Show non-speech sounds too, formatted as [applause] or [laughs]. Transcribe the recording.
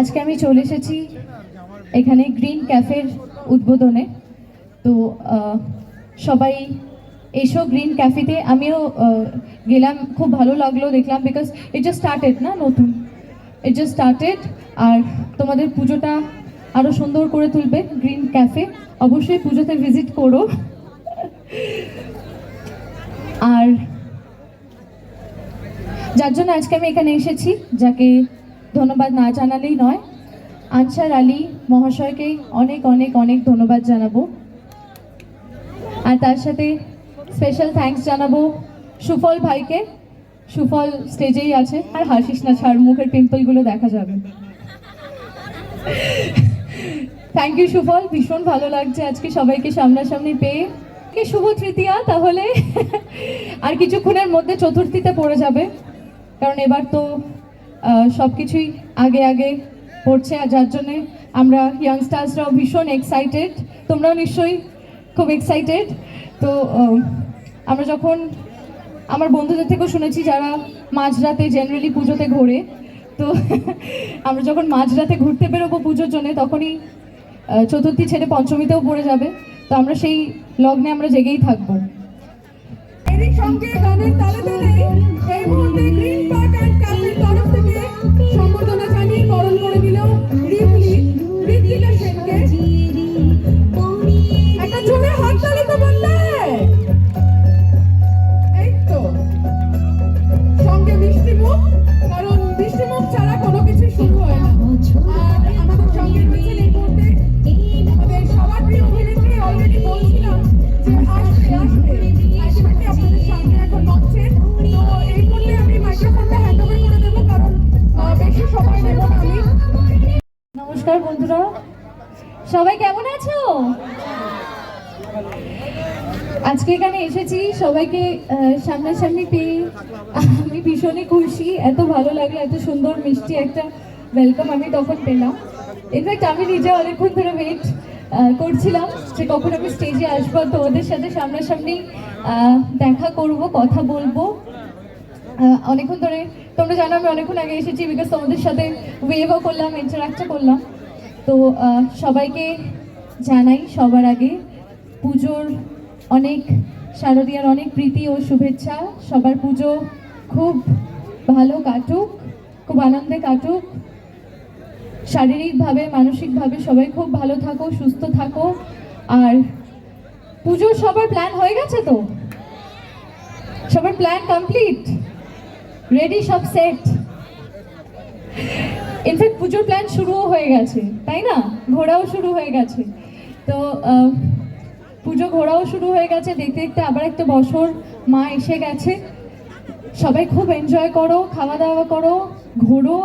আজকে আমি চলে এসেছি এখানে গ্রিন ক্যাফের উদ্বোধনে। তো সবাই এসো গ্রিন ক্যাফেতে। আমিও গেলাম, খুব ভালো লাগল দেখলাম বিকজ ইট জাস্ট স্টার্টেড না নতুন? ইট জাস্ট স্টার্টেড আর তোমাদের পুজোটা আরও সুন্দর করে তুলবে গ্রিন ক্যাফে। অবশ্যই পুজোতে ভিজিট করো। আর যার জন্য আজকে আমি এখানে এসেছি, যাকে ধন্যবাদ না জানালেই নয়। আনসার আলী মহাশয়কে অনেক অনেক অনেক ধন্যবাদ জানাব। আর তার সাথে স্পেশাল থ্যাঙ্কস জানাব সুফল ভাইকে। সুফল স্টেজেই আছে। আর হাসিস না ছাড়, মুখের পিম্পলগুলো দেখা যাবে। থ্যাংক ইউ সুফল। ভীষণ ভালো লাগছে আজকে সবাইকে সামনাসামনি পেয়ে। কি শুভ তৃতীয়া তাহলে? আর কিছুক্ষণের মধ্যে চতুর্থীতে পড়ে যাবে। কারণ এবার তো সব কিছুই আগে আগে পড়ছে আর যার জন্যে আমরা ইয়াংস্টার্সরাও ভীষণ এক্সাইটেড তোমরাও নিশ্চয়ই খুব এক্সাইটেড তো আমরা যখন আমার বন্ধুদের থেকেও শুনেছি যারা মাঝরাতে জেনারেলি পুজোতে ঘোরে, তো [laughs] আমরা যখন মাঝরাতে ঘুরতে বেরোবো পুজোর জন্য তখনই চতুর্থী ছেড়ে পঞ্চমীতেও পড়ে যাবে। তো আমরা সেই লগ্নে আমরা জেগেই থাকব। এরই সঙ্গে গানের তালে তালে এই মুহূর্তে গ্রিন পার্ক সম্বর্ধনা জানিয়ে বরণ করে দিল রিপলি ঋত্বিকা সেনকে। একটা জোরে হাত তালি তো বললে। মিষ্টি মুখ, কারণ মিষ্টি মুখ নমস্কার বন্ধুরা। সবাই কেমন আছো? আজকে এখানে এসেছি, সবাইকে সামনাসামনি পেয়ে আমি ভীষণই খুশি। এত ভালো লাগল, এত সুন্দর, মিষ্টি একটা ওয়েলকাম আমি তখন পেলাম। ইনফ্যাক্ট আমি নিজে অনেকক্ষণ ধরে ওয়েট করছিলাম যে কখন আমি স্টেজে আসব। তোমাদের সাথে সামনাসামনি দেখা করব, কথা বলব। অনেকক্ষণ ধরে, তোমরা জানো আমি অনেকক্ষণ আগে এসেছি বিকজ তোমাদের সাথে ওয়েভও করলাম ইন্টারাক্টও করলাম। তো সবাইকে জানাই সবার আগে পুজোর অনেক শারদীয়ার অনেক প্রীতি ও শুভেচ্ছা। সবার পুজো খুব ভালো কাটুক, খুব আনন্দে কাটুক। শারীরিকভাবে, মানসিকভাবে সবাই খুব ভালো থাকো, সুস্থ থাকো। আর পুজোর সবার প্ল্যান হয়ে গেছে তো? সবার প্ল্যান কমপ্লিট রেডি সব সেট ইনফ্যাক্ট পুজোর প্ল্যান শুরুও হয়ে গেছে তাই না ঘোরাও শুরু হয়ে গেছে তো পুজো ঘোরাও শুরু হয়ে গেছে দেখতে দেখতে আবার একটা বছর মা এসে গেছে সবাই খুব এনজয় করো খাওয়া দাওয়া করো ঘোরো